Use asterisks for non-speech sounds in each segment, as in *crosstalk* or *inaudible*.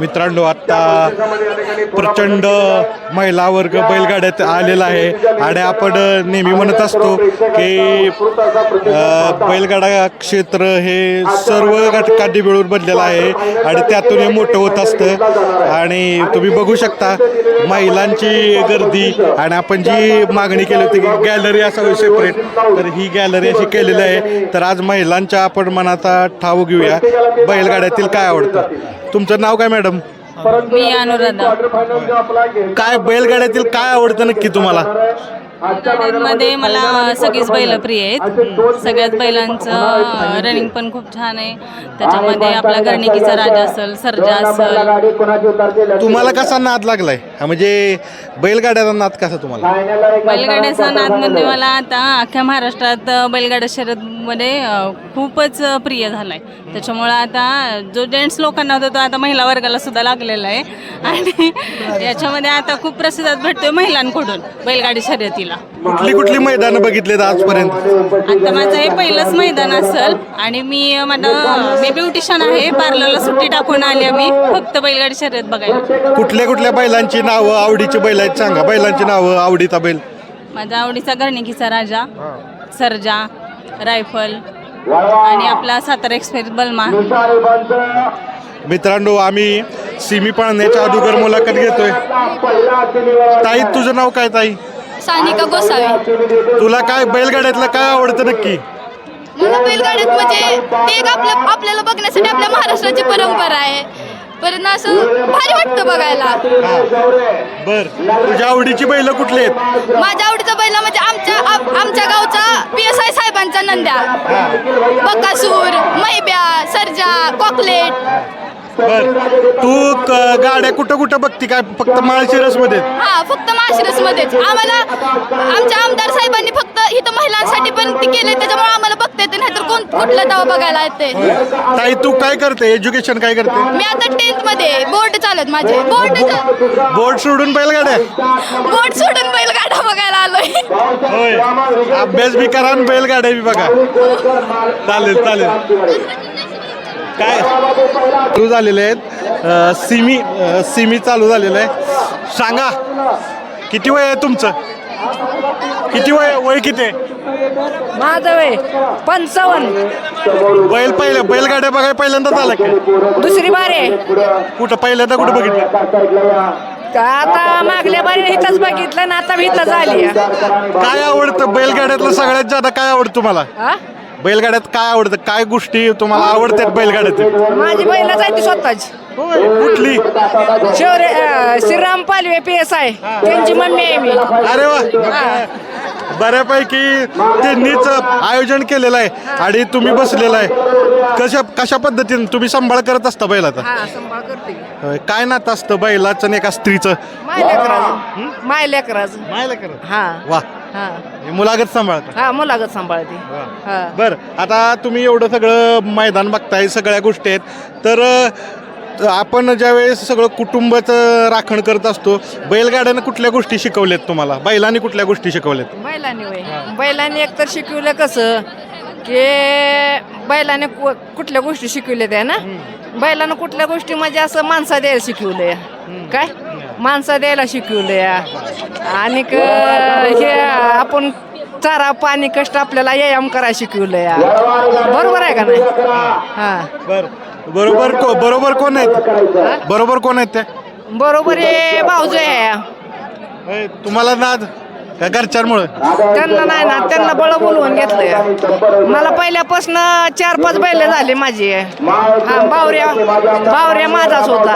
मित्रांनो आता प्रचंड महिला वर्ग बैलगाड्यात आलेला आहे. आणि आपण नेहमी म्हणत असतो की बैलगाडा क्षेत्र हे सर्व घटकांनी मिळून बनलेलं आहे आणि त्यातून हे मोठं होत असतं. आणि तुम्ही बघू शकता महिलांची गर्दी आणि आपण जी मागणी केली होती की गॅलरी असावी सेपरेट तर ही गॅलरी अशी केलेली आहे. तर आज महिलांच्या आपण मनाचा ठाव घेऊया. बैलगाड्यातील काय आवडतं? तुमचं नाव काय मॅडम मी अनुराधा. काय बैलगाड्यातील काय आवडतं नक्की तुम्हाला? मध्ये मला सगळीच बैल प्रिय आहेत. सगळ्याच बैलांचं रनिंग पण खूप छान आहे. त्याच्यामध्ये आपला गर्णिकीचा राजा असेल सर्जा असेल. तुम्हाला कसा नाद लागलाय? म्हणजे बैलगाड्याचा नाद कसा तुम्हाला? बैलगाड्याचा नाद म्हणजे मला आता अख्ख्या महाराष्ट्रात बैलगाड्या शर्यतमध्ये खूपच प्रिय झालाय. त्याच्यामुळं आता जो जेंट्स लोकांना होता तो आता महिला वर्गाला सुद्धा लागलेला आहे. आणि *laughs* याच्यामध्ये आता खूप प्रतिसाद भेटतोय महिलांकडून बैलगाडी शर्यतीला कुठली कुठली मैदानं बघितलीत आजपर्यंत? आता माझं हे पहिलंच मैदान असेल आणि मी माझं मी ब्युटिशियन आहे पार्लरला सुट्टी टाकून आली मी फक्त बैलगाडी शर्यत बघायला. कुठल्या कुठल्या बैलांची नावं आवडीची बैल आहेत सांगा. बैलांची नावं आवडीचा बैल. माझा आवडीचा गर्णिकीचा राजा सर्जा रायफल आणि आपला सातारा एक्सप्रेस बलमा. मित्रांनो आम्ही सिमी पाळण्याच्या अगोदर मुलाखत घेतोय. ताई तुझं नाव काय ताई? सानिका गोसावी. तुला काय बैलगाड्यातलं काय आवडतं नक्की? मला बैलगाड्यात म्हणजे ते एक आपल्या आपल्याला बघण्यासाठी आपल्या महाराष्ट्राची परंपरा आहे. परत असं भारी वाटतं बघायला. बर. तुझ्या आवडीची बैल कुठली आहेत? माझ्या आवडीचा बैल म्हणजे आमच्या आम- आमच्या गावचा पी एस आय साहेबांचा नंद्या. बकासूर मैब्या सर्जा कॉकलेट. बर. तू क- गाड्या कुठं कुठं बघती? काय फक्त माळशिरसमध्ये हा फक्त माशिरस मध्येच आम्हाला आमच्या आमदार साहेबांनी फक्त इथं महिलांसाठी पण ते केले त्याच्यामुळे आम्हाला बघता येते नाहीतर कोण कुठलं दावा बघायला येते. ताई तू काय करते? एज्युकेशन काय करते? मी आता टेन्थमध्ये बोर्ड चालत माझे. बोर्ड बोर्ड सोडून बैलगाड्या? बोट सोडून बैलगाडा बघायला आलोय. होय. अभ्यास बी करा आणि बैलगाड्या बी बघा. चालेल चालेल. काय? चालू झालेले आहेत. सिमी सिमी चालू झालेलं आहे. सांगा किती वय आहे तुमचं? किती वय वय किती माझं वय पंचावन्न. बैल पहिल्या बैलगाड्या बघाय पहिल्यांदाच आला का? दुसरी बारे कुठं पहिल्यांदा कुठं बघितलं? आता मागल्या बारी इथंच बघितलं ना आता इथंच आली काय आवडतं? बैलगाड्यातलं सगळ्यात जादा काय आवडतं तुम्हाला? हा? बैलगाड्यात काय आवडतं? काय गोष्टी तुम्हाला आवडतात बैलगाड्यात? माझी आहे ती स्वतःच. होय. कुठली? शिवरे अं, Shriram Palve P S I त्यांची मम्मी आहे मी. अरे वा. बऱ्यापैकी त्यांनीच आयोजन केलेलं आहे आणि तुम्ही बसलेला आहे. कशा कशा पद्धतीने तुम्ही सांभाळ करत असता बैलाचा हा सांभाळ करते मी. होय, काय नातं असतं बैलाचं आणि एका स्त्रीचं? माय लेकराचं. माय करत हा. वा. हा. हे मुलागत सांभाळता. हा मुलागत सांभाळते. हा. बर आता तुम्ही एवढं सगळं मैदान बघताय सगळ्या गोष्टी आहेत. तर अ, आपण ज्यावेळेस सगळं कुटुंबाचं राखण करत असतो बैलगाड्यानं कुठल्या गोष्टी शिकवल्यात तुम्हाला? बैलांनी कुठल्या गोष्टी शिकवल्यात? बैलांनी वय. बैलांनी एकतर शिकवलं कसं की बैलाने कु- कुठल्या गोष्टी शिकवल्या त्या ना? बैलानं कुठल्या गोष्टी म्हणजे असं माणसा द्यायला शिकवलंय. काय? माणसा द्यायला शिकवलंय आणि हे आपण चारा पाणी कष्ट आपल्याला व्यायाम करायला शिकवलंय बरोबर आहे का नाही? हा. बर. बरोबर को बरोबर कोण आहेत? बरोबर कोण आहेत त्या? बरोबर आहे भाऊजो. आहे तुम्हाला नाद? का घरच्यांमुळं? त्यांना नाही ना त्यांना बळ बोलवून घेतलंय. मला पहिल्यापासून चार पाच बैल झाले माझे. हा बावऱ्या बावऱ्या माझाच होता.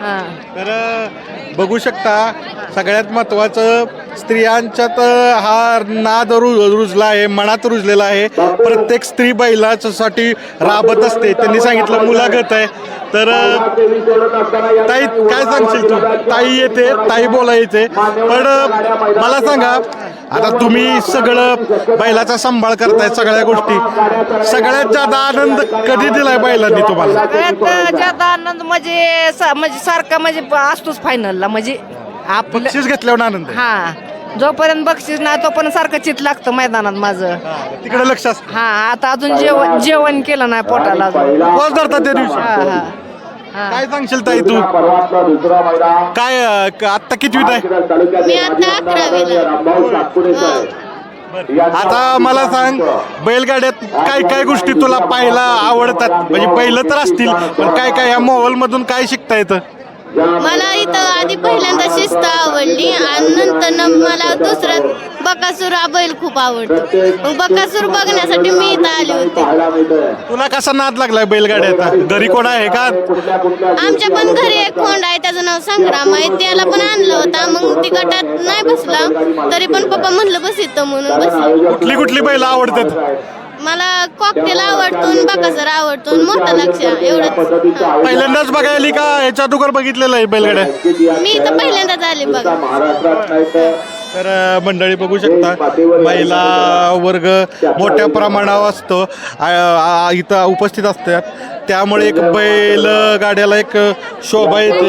हा. तर बघू शकता सगळ्यात महत्त्वाचं स्त्रियांच्यात हा नाद रु रुजला आहे मनात रुजलेला आहे. प्रत्येक स्त्री बैलासाठी राबत असते. त्यांनी सांगितलं मुलागत आहे. तर ताई काय सांगशील तू? ताई येते ताई बोलायचे. पण मला सांगा आता तुम्ही सगळं बैलाचा सांभाळ करताय सगळ्या गोष्टी. सगळ्यात जादा आनंद कधी दिलाय बैलांनी तुम्हाला? सगळ्यात जादा आनंद म्हणजे सा- म्हणजे सारखा म्हणजे असतोच फायनलला म्हणजे आपलं बक्षीस घेतल्यावर आनंद. हा. जोपर्यंत बक्षीस नाही तोपर्यंत सारखं चित लागतं मैदानात माझं. तिकडे लक्ष असतं. हा आता अजून जेवण जेवण केलं नाही पोटाला अजून. उपवास धरतात त्या दिवशी. हा हा. काय सांगशील ताई तू? काय अं, क- आत्ता कितवीत आहे? मी आता आता मला सांग बैलगाड्यात काय काय गोष्टी तुला पाहायला आवडतात? म्हणजे पहिलं तर असतील पण काय काय या मोबाईल मधून काय शिकता येतं? मला इथं आधी पहिल्यांदा शिस्त आवडली आणि नंतर मला दुसरं बकासूर बैल खूप आवडतो. मग बकासूर बघण्यासाठी मी इथं आले होते. तुला कसा नाद लागलाय बैलगाड्याचा? घरी कोण आहे का? आमच्या पण घरी एक कोंड आहे त्याचं नाव संग्राम आहे. त्याला पण आणलं होतं. मग ती गटात नाही बसला. तरी पण पप्पा म्हणलं बस इथं म्हणून बसले कुठली कुठली बैल आवडतात? मला कॉकटेल आवडतो बकासूर आवडतो मोठा लक्ष एवढंच हा. पहिल्यांदाच बघायली का? याच्या अगोदर बघितलेलं आहे बैलगाड्या मी इथं पहिल्यांदाच आले बघा. तर अ, मंडळी बघू शकता महिला वर्ग मोठ्या प्रमाणावर असतो. आ- आ- इथं उपस्थित असतात. त्यामुळे एक बैल गाड्याला एक शोभा येते.